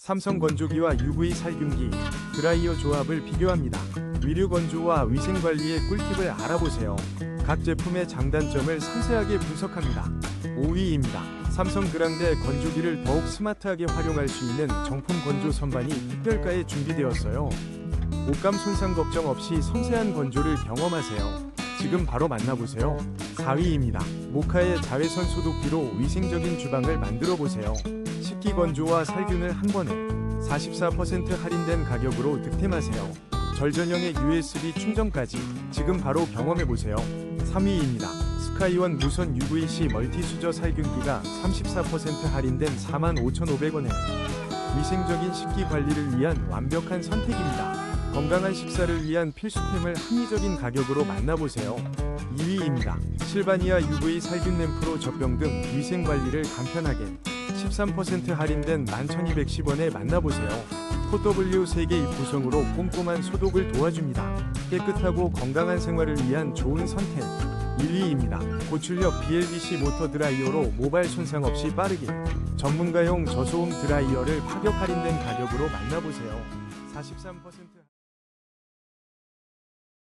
삼성 건조기와 UV 살균기, 드라이어 조합을 비교합니다. 위류 건조와 위생 관리의 꿀팁을 알아보세요. 각 제품의 장단점을 상세하게 분석합니다. 5위입니다. 삼성 그랑데 건조기를 더욱 스마트하게 활용할 수 있는 정품 건조 선반이 특별가에 준비되었어요. 옷감 손상 걱정 없이 섬세한 건조를 경험하세요. 지금 바로 만나보세요. 4위입니다. 모카의 자외선 소독기로 위생적인 주방을 만들어 보세요. 식기 건조와 살균을 한 번에 44% 할인된 가격으로 득템하세요. 절전형의 USB 충전까지 지금 바로 경험해 보세요. 3위입니다. 스카이원 무선 UVC 멀티 수저 살균기가 34% 할인된 45,500원에 위생적인 식기 관리를 위한 완벽한 선택입니다. 건강한 식사를 위한 필수템을 합리적인 가격으로 만나보세요. 2위입니다. 실바니아 UV 살균 램프로 젖병 등 위생 관리를 간편하게 13% 할인된 11,210원에 만나보세요. 3개 입 구성으로 꼼꼼한 소독을 도와줍니다. 깨끗하고 건강한 생활을 위한 좋은 선택. 1위입니다. 고출력 BLDC 모터 드라이어로 모발 손상 없이 빠르게 전문가용 저소음 드라이어를 파격 할인된 가격으로 만나보세요. 43%